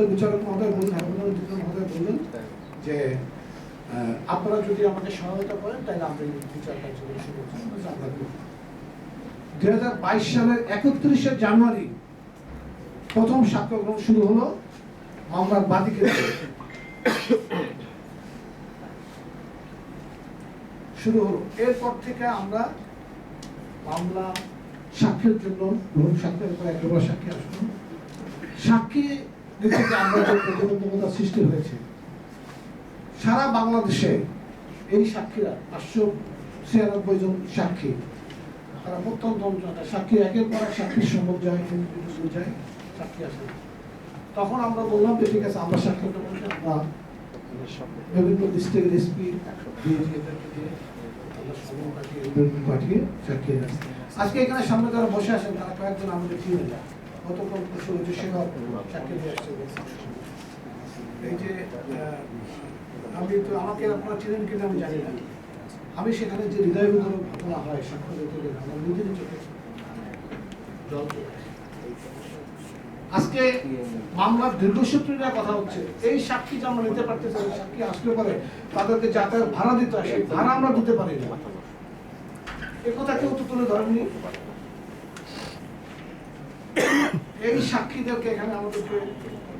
আমাদের বিচারক মহোদয় বললেন হাবিবুল মহোদয় বললেন যে আপনারা যদি আমাকে সহায়তা করেন, তাহলে আমরা বিচার শুরু হাজার বাইশ সালের একত্রিশে জানুয়ারি প্রথম শুরু হলো মামলার বাদীকে শুরু হলো। এরপর থেকে আমরা মামলা সাক্ষীর জন্য, গ্রহণ সাক্ষীর পর একেবারে সাক্ষী আসলো সাক্ষী দিতে আমরা যে প্রতিবন্ধকতা সৃষ্টি হয়েছে, সারা বাংলাদেশে এই সাক্ষীরা, পাঁচশো ছিয়ানব্বই জন সাক্ষী, তারা প্রত্যন্ত অঞ্চলে সাক্ষী, একের পর এক সাক্ষীর সম্ভব যায় যায়, সাক্ষী আসে তখন আমরা বললাম যে ঠিক আছে, আমরা সাক্ষী আমরা বিভিন্ন ডিস্ট্রিক্ট এসপি পাঠিয়ে, সাক্ষী আজকে এখানে সামনে যারা বসে আসেন তারা কয়েকজন আমাদের চিনে যায় গতকাল এই যে আমি তো, আমাকে কিনা আমি জানি না। আমি সেখানে যে হৃদয় ঘটনা হয় সাক্ষ্য আমার নিজের চোখে আজকে মামলার দীর্ঘসূত্রীরা কথা হচ্ছে। এই সাক্ষী যে আমরা নিতে ওই সাক্ষী আসলে পরে তাদেরকে যাতায়াত ভাড়া দিতে হয়, সেই ভাড়া আমরা দিতে পারি না। এ কথা কেউ তো তুলে ধরেননি। এই সাক্ষীদেরকে এখানে আমাদেরকে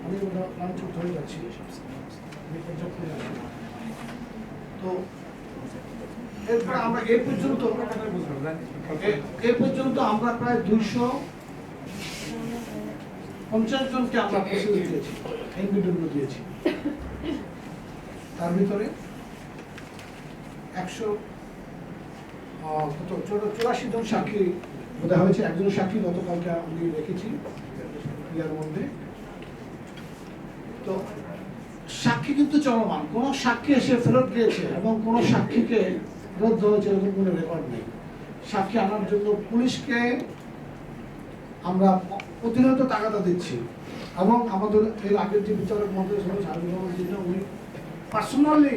আমি যাচ্ছি। তো এরপর আমরা এ পর্যন্ত এ- পর্যন্ত আমরা প্রায় দুইশো পঞ্চাশ জনকে আমরা দিয়েছি দিয়েছি। তার ভিতরে একশো কত? চৌরা- চুরাশি জন সাক্ষী বোধ হয়েছে। একজন সাক্ষী গতকালকে আমি রেখেছি। ইয়ার মধ্যে। তো সাক্ষী কিন্তু চলমান। কোন সাক্ষী এসে ফেরত গিয়েছে এবং কোন সাক্ষীকে ফেরত হয়েছে এরকম কোনো রেকর্ড নেই। সাক্ষী আনার জন্য পুলিশকে আমরা প্রতিনিয়ত তাগাদা দিচ্ছি। এবং আমাদের এর আগের যে বিচারক মন্ত্রী ছিল জিন্না, উনি পার্সোনালি